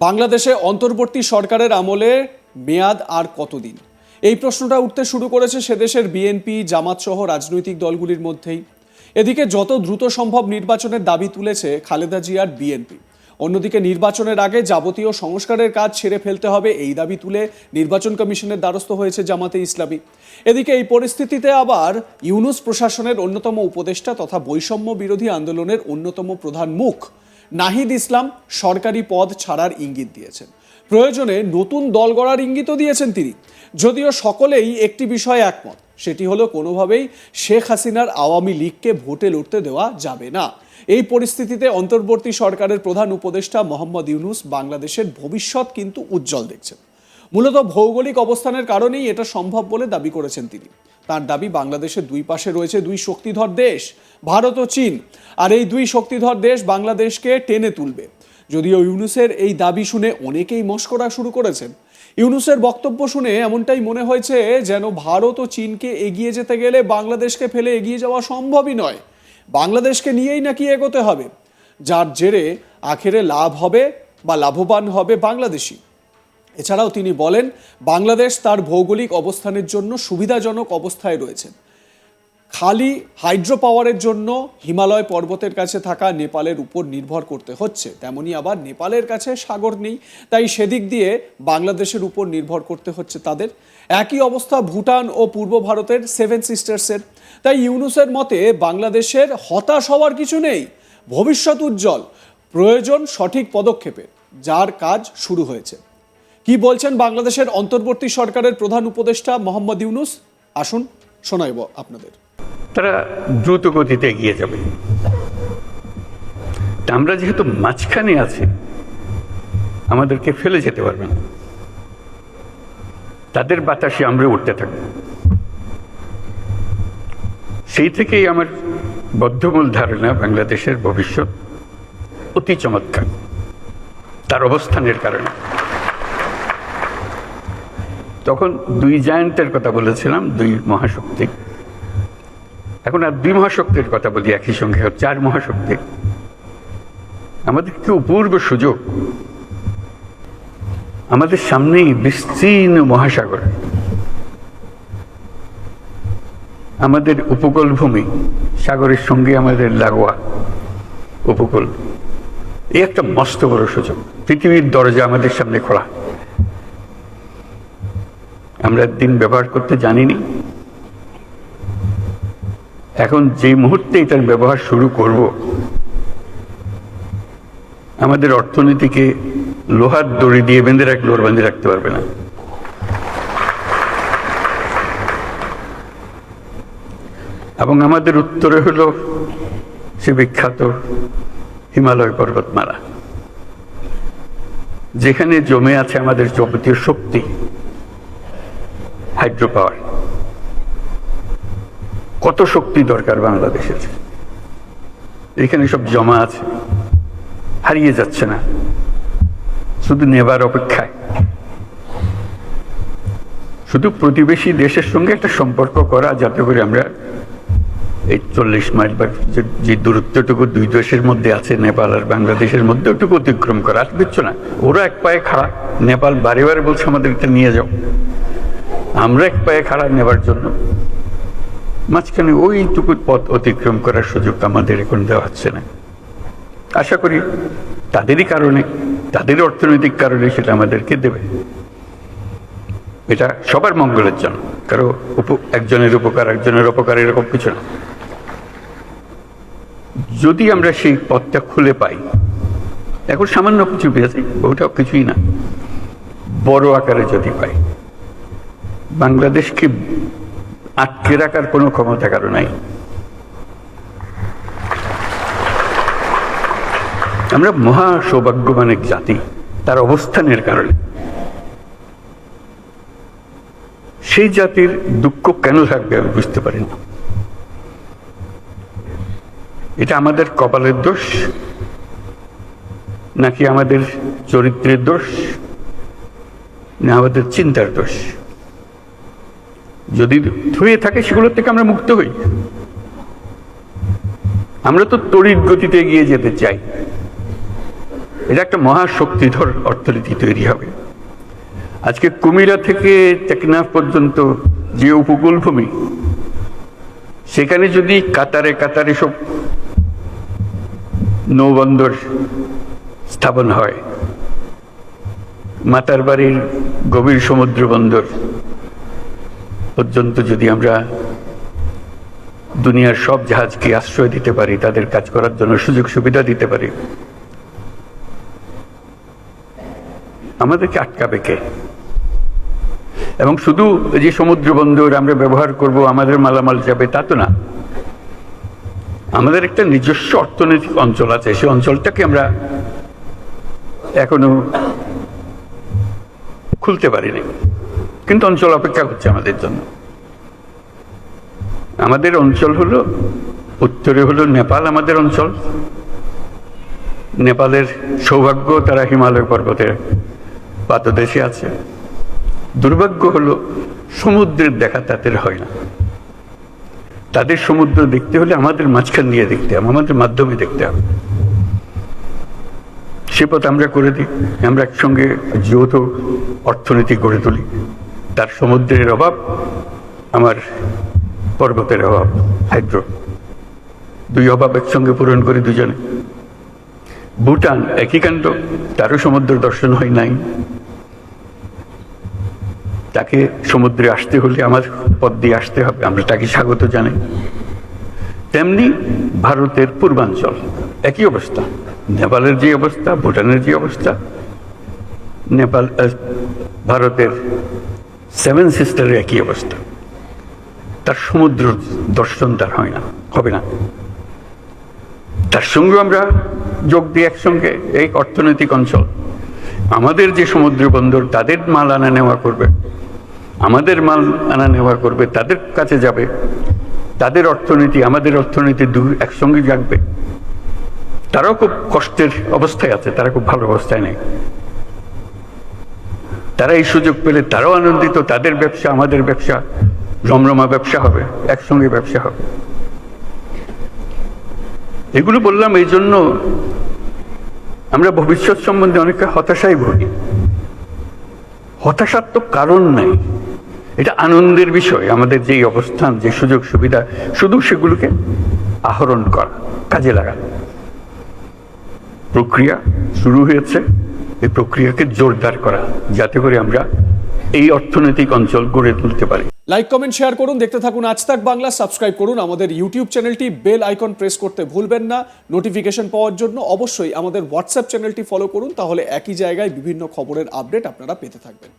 বাংলাদেশে অন্তর্বর্তী সরকারের আমলে মেয়াদ আর কতদিন? এই প্রশ্নটা উঠতে শুরু করেছে সেদেশের বিএনপি, জামাত সহ রাজনৈতিক দলগুলির মধ্যেই। এদিকে যত দ্রুত সম্ভব নির্বাচনের দাবি তুলেছে খালেদা জিয়ার বিএনপি। অন্যদিকে নির্বাচনের আগে যাবতীয় সংস্কারের কাজ ছেড়ে ফেলতে হবে এই দাবি তুলে নির্বাচন কমিশনের দ্বারস্থ হয়েছে জামাতে ইসলামী। এদিকে এই পরিস্থিতিতে আবার ইউনুস প্রশাসনের অন্যতম উপদেষ্টা তথা বৈষম্য বিরোধী আন্দোলনের অন্যতম প্রধান মুখ নাহিদ ইসলাম সরকারি পদ ছাড়ার ইঙ্গিত দিয়েছেন। প্রয়োজনে নতুন দল গড়ার ইঙ্গিতও দিয়েছেন তিনি। যদিও সকলেই একটি বিষয়ে একমত, সেটি হলো কোনোভাবেই শেখ হাসিনার আওয়ামী লীগকে ভোটে লড়তে দেওয়া যাবে না। এই পরিস্থিতিতে অন্তর্বর্তী সরকারের প্রধান উপদেষ্টা মোহাম্মদ ইউনুস বাংলাদেশের ভবিষ্যৎ কিন্তু উজ্জ্বল দেখছেন। মূলত ভৌগোলিক অবস্থানের কারণেই এটা সম্ভব বলে দাবি করেছেন তিনি। তার দাবি বাংলাদেশের দুই পাশে রয়েছে দুই শক্তিধর দেশ, ভারত ও চীন। আর এই দুই শক্তিধর দেশ বাংলাদেশকে টেনে তুলবে। যদিও ইউনুসের এই দাবি শুনে অনেকেই মস্করা শুরু করেছেন। ইউনুসের বক্তব্য শুনে এমনটাই মনে হয়েছে যেন ভারত ও চীনকে এগিয়ে যেতে গেলে বাংলাদেশকে ফেলে এগিয়ে যাওয়া সম্ভবই নয়। বাংলাদেশকে নিয়েই নাকি এগোতে হবে। যার জেরে আখেরে লাভ হবে বা লাভবান হবে বাংলাদেশি এছাড়াও তিনি বলেন, বাংলাদেশ তার ভৌগোলিক অবস্থানের জন্য সুবিধাজনক অবস্থায় রয়েছে। খালি হাইড্রো পাওয়ারের জন্য হিমালয় পর্বতের কাছে থাকা নেপালের উপর নির্ভর করতে হচ্ছে। তেমনি আবার নেপালের কাছে সাগর নেই, তাই সেদিক দিয়ে বাংলাদেশের উপর নির্ভর করতে হচ্ছে তাদের। একই অবস্থা ভুটান ও পূর্ব ভারতের সেভেন সিস্টার্সের। তাই ইউনুসের মতে, বাংলাদেশের হতাশ হওয়ার কিছু নেই। ভবিষ্যৎ উজ্জ্বল, প্রয়োজন সঠিক পদক্ষেপের, যার কাজ শুরু হয়েছে। কি বলছেন বাংলাদেশের অন্তর্বর্তী সরকারের প্রধান উপদেষ্টা মোহাম্মদ ইউনুস? আসুন শোনাইব আপনাদের। তারা দ্রুত গতিতে এগিয়ে যাবে। আমরা যেহেতু মাঝখানে আছি, আমাদেরকে ফেলে যেতে পারবে না। তাদের বাতাসে আমরা উঠতে থাকব। সেই থেকেই আমার বদ্ধমূল ধারণা, বাংলাদেশের ভবিষ্যৎ অতি চমৎকার। তার অবস্থানের কারণে। তখন দুই জায়ান্টের কথা বলেছিলাম, দুই মহাশক্তি। এখন আর দুই মহাশক্তির কথা বলি একই সঙ্গে চার মহাশক্তি। আমাদের কি অপূর্ব সুযোগ। আমাদের সামনেই বিস্তীর্ণ মহাসাগর। আমাদের উপকূল ভূমি সাগরের সঙ্গে আমাদের লাগোয়া উপকূল। এই একটা মস্ত বড় সুযোগ। পৃথিবীর দরজা আমাদের সামনে খোলা। আমরা দিন ব্যবহার করতে জানিনি। এখন যে মুহূর্তে এটার ব্যবহার শুরু করব, আমাদের অর্থনীতিকে লোহার দড়ি দিয়ে বেঁধে রাখলে ওর বেঁধে রাখতে পারবে না। এবং আমাদের উত্তরে হলো সে বিখ্যাত হিমালয় পর্বতমালা, যেখানে জমে আছে আমাদের যাবতীয় শক্তি। হাইড্রো পাওয়ার কত শক্তি দরকার বাংলাদেশের? এখানে সব জমা আছে। হারিয়ে যাচ্ছে না। শুধু নেবার অপেক্ষায়। শুধু প্রতিবেশী দেশের সঙ্গে একটা সম্পর্ক করা, যাতে করে আমরা এই চল্লিশ মাইল বা যে- দূরত্বটুকু দুই দেশের মধ্যে আছে, নেপাল আর বাংলাদেশের মধ্যে, ওটুকু অতিক্রম করা। আর না। ওরা এক পায়ে খাড়া। নেপাল বারে বারে বলছে আমাদের এটা নিয়ে যাও। আমরা এক পায়ে খাড়া নেবার জন্য। মাঝখানে ওইটুকু পথ অতিক্রম করার সুযোগ আমাদের এখন দেওয়া হচ্ছে না। আশা করি তাদেরই কারণে, তাদের অর্থনৈতিক কারণে সেটা আমাদেরকে দেবে। এটা সবার মঙ্গলের জন্য। কারও একজনের উপকার, একজনের অপকার এরকম কিছু না। যদি আমরা সেই পথটা খুলে পাই, এখন সামান্য কিছু পেয়েছি, ওটাও কিছুই না। বড় আকারে যদি পাই। বাংলাদেশকে আটকে রাখার কোনো ক্ষমতা কারও নাই। আমরা মহা সৌভাগ্যবান এক জাতি, তার অবস্থানের কারণে। সেই জাতির দুঃখ কেন থাকবে আমি বুঝতে পারি না। এটা আমাদের কপালের দোষ, নাকি আমাদের চরিত্রের দোষ, না আমাদের চিন্তার দোষ? যদি হয়ে থাকে, সেগুলোর থেকে আমরা মুক্ত হই। আমরা তো তড়িৎ গতিতে এগিয়ে যেতে চাই। এটা একটা মহাশক্তিধর অর্থনীতি তৈরি হবে। আজকে কুমিরা থেকে টেকনাফ পর্যন্ত যে উপকূল ভূমি সেখানে যদি কাতারে কাতারে সব নৌবন্দর স্থাপন হয় মাতার বাড়ির গভীর সমুদ্র বন্দর পর্যন্ত যদি আমরা দুনিয়ার সব জাহাজকে আশ্রয় দিতে পারি, তাদের কাজ করার জন্য সুযোগ সুবিধা দিতে পারি, আমাদেরকে আটকাবে কে? এবং শুধু যে সমুদ্র বন্দর আমরা ব্যবহার করব, আমাদের মালামাল যাবে তা তো না। আমাদের একটা নিজস্ব অর্থনৈতিক অঞ্চল আছে, সেই অঞ্চলটাকে আমরা এখনও খুলতে পারিনি। কিন্তু অঞ্চল অপেক্ষা করছে আমাদের জন্য। আমাদের অঞ্চল হলো, উত্তরে হলো নেপাল আমাদের অঞ্চল। নেপালের সৌভাগ্য তারা হিমালয় পর্বতের পাদদেশে আছে। দুর্ভাগ্য হলো, সমুদ্রের দেখা তাদের হয় না। তাদের সমুদ্র দেখতে হলে আমাদের মাঝখান দিয়ে দেখতে হবে, আমাদের মাধ্যমে দেখতে হবে। সে পথ আমরা করে দিই, আমরা একসঙ্গে যৌথ অর্থনীতি গড়ে তুলি। তার সমুদ্রের অভাব, আমার পর্বতের অভাব, হাইড্রো। দুই অভাব একসঙ্গে পূরণ করি দুজনে। ভুটান একই কাণ্ড, তারও সমুদ্র দর্শন হয় নাই। তাকে সমুদ্রে আসতে হলে আমার পথ দিয়ে আসতে হবে, আমরা তাকে স্বাগত জানাই। তেমনি ভারতের পূর্বাঞ্চল, একই অবস্থা। নেপালের যে অবস্থা, ভুটানের যে অবস্থা, নেপাল ভারতের সেভেন সিস্টারের একই অবস্থা। তার সমুদ্র দর্শন তার হয় না, হবে না। তার সঙ্গে আমরা যোগ দিই একসঙ্গে, এই অর্থনৈতিক অঞ্চল। আমাদের যে সমুদ্র বন্দর, তাদের মাল আনা নেওয়া করবে। আমাদের মাল আনা নেওয়া করবে, তাদের কাছে যাবে। তাদের অর্থনীতি, আমাদের অর্থনীতি দু একসঙ্গে জাগবে। তারাও খুব কষ্টের অবস্থায় আছে, তারা খুব ভালো অবস্থায় নেই। তারা এই সুযোগ পেলে তারাও আনন্দিত, তাদের ব্যবসা, আমাদের ব্যবসা। রমরমা ব্যবসা হবে, একসঙ্গে ব্যবসা হবে। এগুলো বললাম এই জন্য আমরা ভবিষ্যৎ সম্বন্ধে অনেকটা হতাশাই ভুগি। হতাশার তো কারণ নাই। এটা আনন্দের বিষয়, আমাদের যেই অবস্থান, যে সুযোগ সুবিধা, শুধু সেগুলোকে আহরণ করা, কাজে লাগানো। প্রক্রিয়া শুরু হয়েছে। এই প্রক্রিয়াকে জোরদার করা, যাতে করে আমরা এই অর্থনৈতিক অঞ্চল গড়ে তুলতে পারি। লাইক কমেন্ট শেয়ার করুন, দেখতে থাকুন আজ তাক বাংলা সাবস্ক্রাইব করুন আমাদের ইউটিউব চ্যানেলটি বেল আইকন প্রেস করতে ভুলবেন না। নোটিফিকেশন পাওয়ার জন্য অবশ্যই আমাদের হোয়াটসঅ্যাপ চ্যানেলটি ফলো করুন, তাহলে একই জায়গায় বিভিন্ন খবরের আপডেট আপনারা পেতে থাকবেন।